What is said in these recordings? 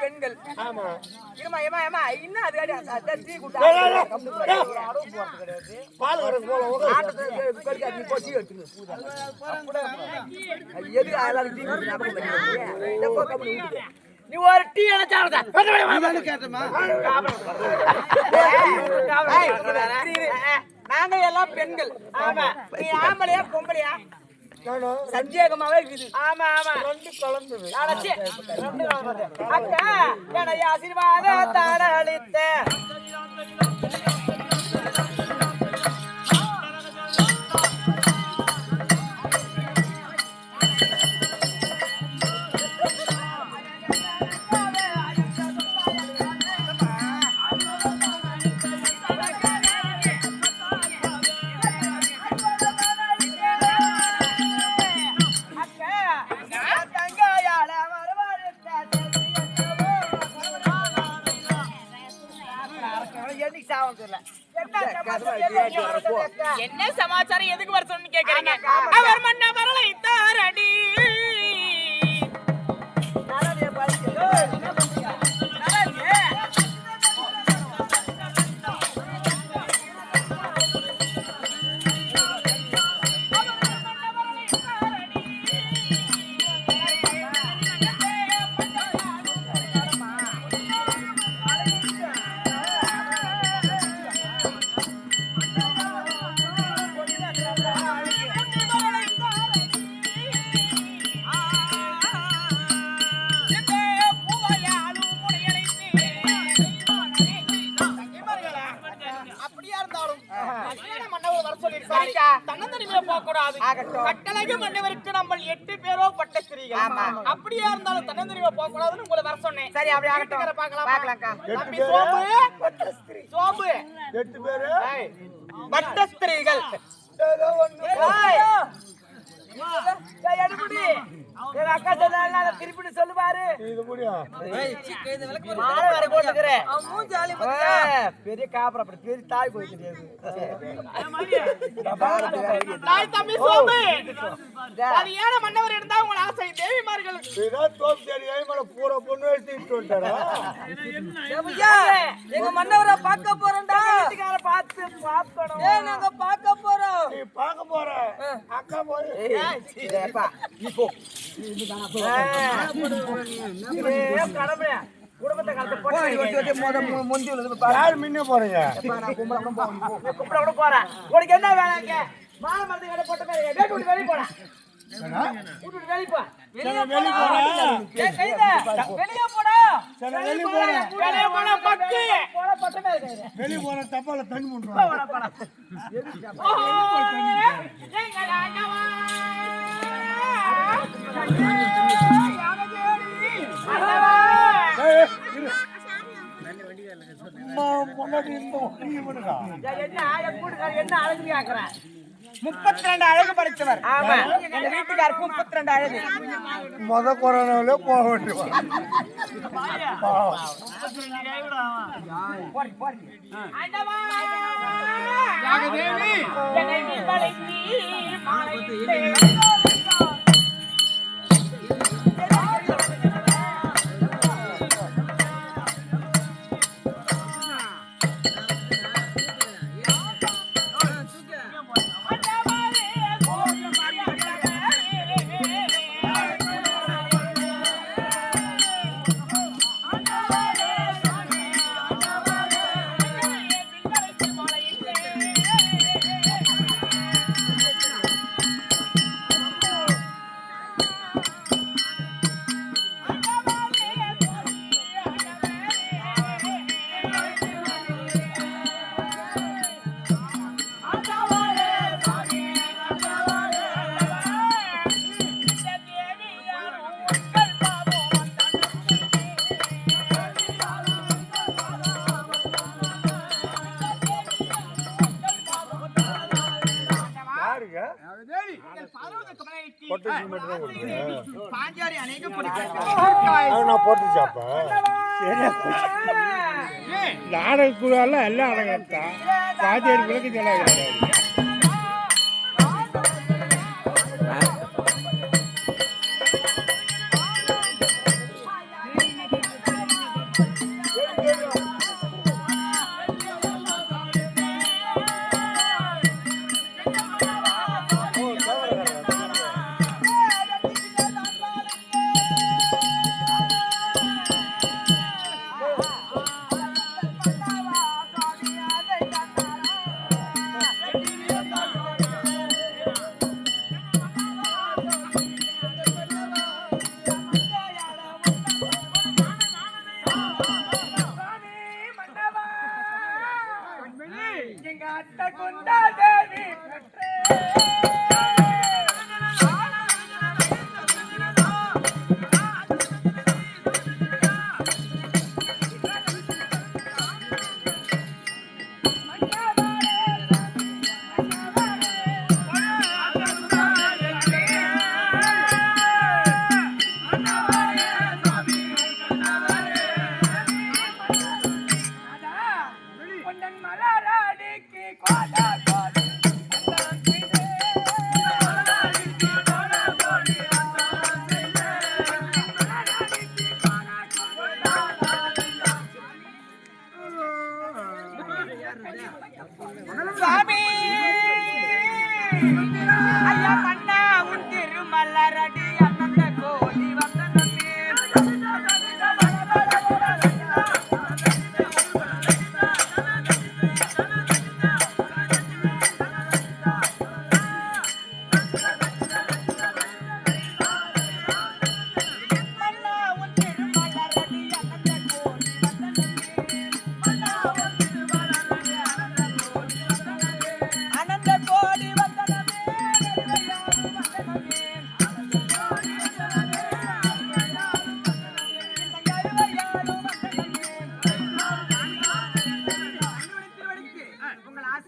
பெண்கள். ஆமா. இருமா ஏமா ஏமா இன்னும் அது அதான் டீ டேய். பால் வரது போல நீ போய் டீ எடுத்துங்க எது டீ குடிக்கிறாங்க நீ ஒரு டீ என்ன சாப்பிட நாங்க எல்லாம் பெண்கள். ஆமா. நீ ஆம்பளையா பொம்பளையா? சந்தேகமாவே இருக்குது. ஆமா ஆமா. ரெண்டு கலந்தது. அக்கா என்னை ஆசீர்வாத தாளளித்த தெரியல. என்ன சமாச்சாரம்? எதுக்கு வர சொன்னு கேக்குறீங்க? அவர் மன்ன வரலை தாரடி. ஆகட்டும். கட்டளை மன்னவருக்கு நம்ம எட்டு பேரோ பட்ட ஸ்திரீகள் ஆமா. அப்படியா இருந்தாலும் தன்னந்தனிமையா போக கூடாதுன்னு உங்களை வர சொன்னேன் சரி அப்படி ஆகட்டும் பார்க்கலாமா? பார்க்கலாம்க்கா தம்பி சோம்பு சோம்பு எட்டு பேரு பட்ட ஸ்திரீகள் ஏதோ ஒண்ணு ஏய். ஏய், எடுபுடி. அக்கா சொன்னால அதை திருப்பி சொல்லு பாரு இது முடியும் மாலை வேற போட்டுக்கிறேன் ஏய், பெரிய காப்பர் அப்படி பெரிய தாய் போய் தெரியாது தாய் தம்பி சோம்பு. சரியான மன்னவர் இருந்தா உங்கள் ஆசை. தேவிமார்கள். இதான் தோப்பு சரி ஏமல பூரா பொண்ணு எடுத்துட்டு எங்க மன்னவரை பார்க்க போறோம்டா வீட்டுக்கார பார்த்து பார்க்கணும். ஏய் நாங்க பார்க்க போறோம். நீ பார்க்க போற. அக்கா போய் நீ போ. கடமை என்ன வேலை இங்க கடை போட்ட மாதிரி வீட்டு விட்டு வெளிய போடா போறேன். ஏய், போடா சரி, வெளிய போறேன். வெளிய போடா பக்கு போடா பட்ட போற தப்பால தண்ணி முண்டுறான் போடா போடா எங்கள் ஆண்டவா முப்பத்தி ரெண்டு அழகு படிச்சவர் ஆமா. எங்க வீட்டுக்காருக்கு முப்பத்தி ரெண்டு அழகு. முத கொரோனாவிலே போக பாவம். அநேகம் பிடிக்கும் நான் போட்டு சாப்பா நாடகக்குள்ள எல்லாம் அடங்கத்தான் பாதியார் விளக்கு கொண்டன் மலரடிக்கு கோடா கோடி சாமி ஐயா மன்னா உன் திருமலரடி.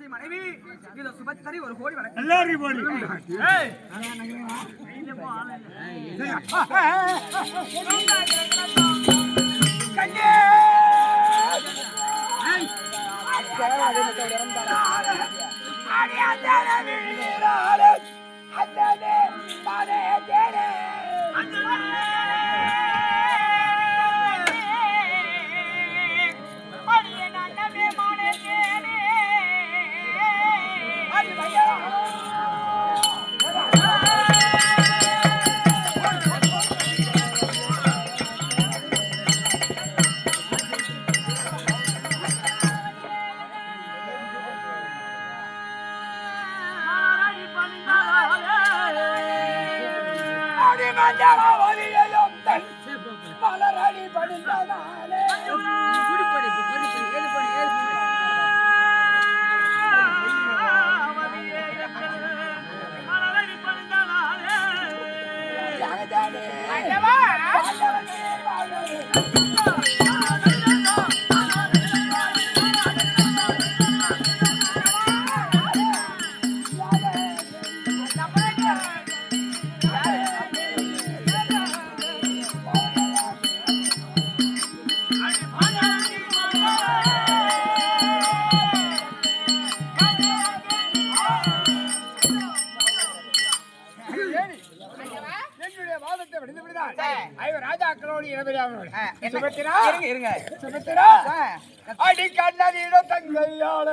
ஆசை மனைவி இதோ சுபத்தரி ஒரு கோடி வணக்கம் எல்லாரும் போடி. என்னுடைய Oh, இருங்க இருங்க அடி கண்ணதிட தங்கையாள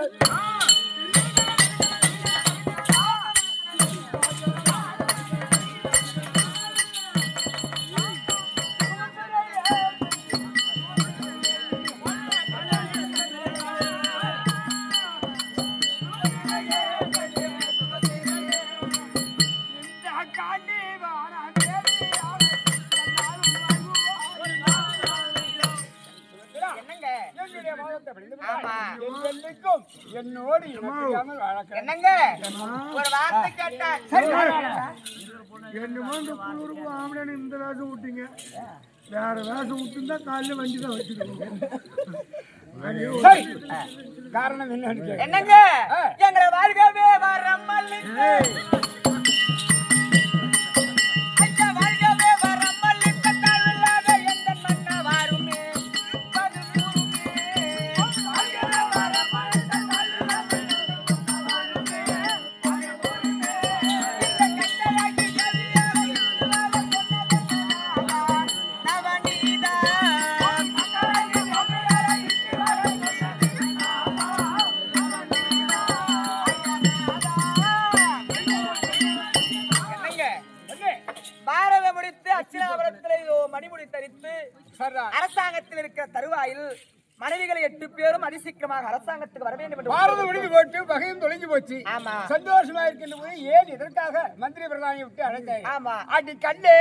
என்னங்க? ஒரு வார்த்தை கேட்டேன் என்னமோ இந்த குளிருக்கு ஆம்பளை இந்த வேஷம் விட்டீங்க வேற வேஷம் விட்டுருந்தா காலையில வண்டி தான் வச்சிருக்கோங்க. காரணம் என்னன்னு. என்னங்க? எங்களை வாழ்கவே வரமல்லிட்டு அரசாங்கத்தில் இருக்கிற தருவாயில் மனைவிகளை எட்டு பேரும் அதிசீக்கிரமாக அரசாங்கத்துக்கு வர வேண்டும் என்று போட்டு பகையும் தொலைஞ்சு போச்சு. ஆமா. சந்தோஷமா இருக்கின்ற போது ஏன் இதற்காக மந்திரி பிரதானியை விட்டு அழைத்தாங்க ஆமா. அடி கண்ணே